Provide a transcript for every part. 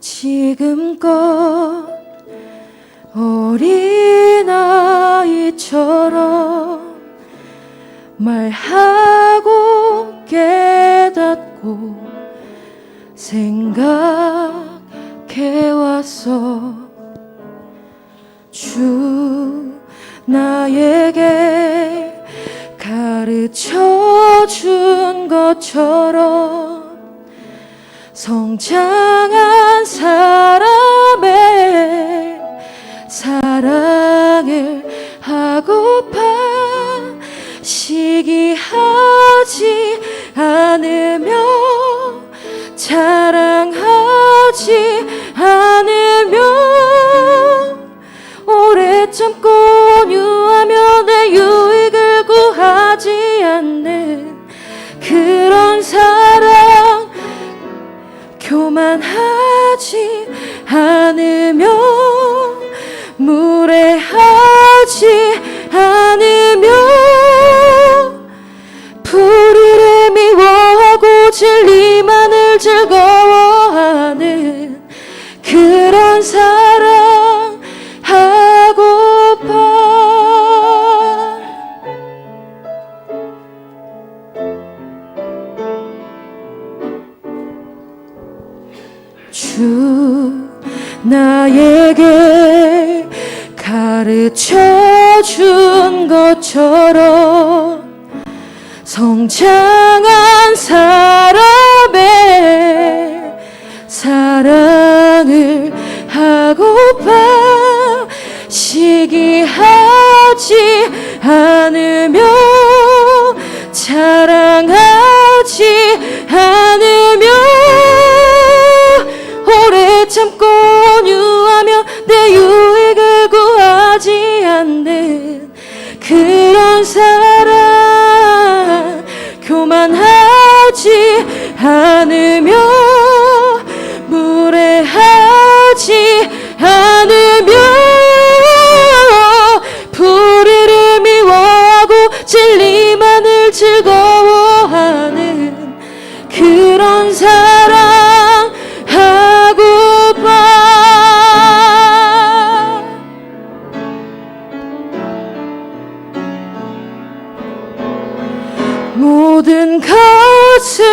지금껏 어린아이처럼 말하고 깨닫고 생각해왔어. 주 나에게 가르쳐 준 것처럼 성장한 사람의 사랑을 하고파 시기하지 않으며 자랑하지 않으며 오래 참고 교만하지 않으며 무례하지 않으며 불의를 미워하고 진리만을 즐거 주 나에게 가르쳐 준 것처럼 성장한 사람의 사랑을 하고파 시기하지 않으며 자랑하지 그런 사랑 교만하지 않으며 무례하지 않으며 불의를 미워하고 진리만을 즐거워하는 그런 사랑 모든 것을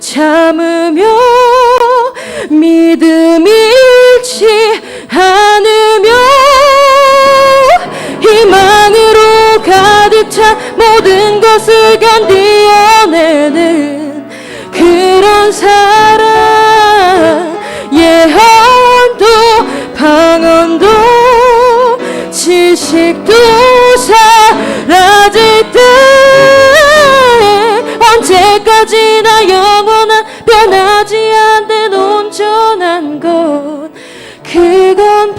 참으며 믿음 잃지 않으며 희망으로 가득 찬 모든 것을 견디어내는 그런 사랑 예언도 방언도 지식도 지나 영원한 변하지 않는 온전한 것 그건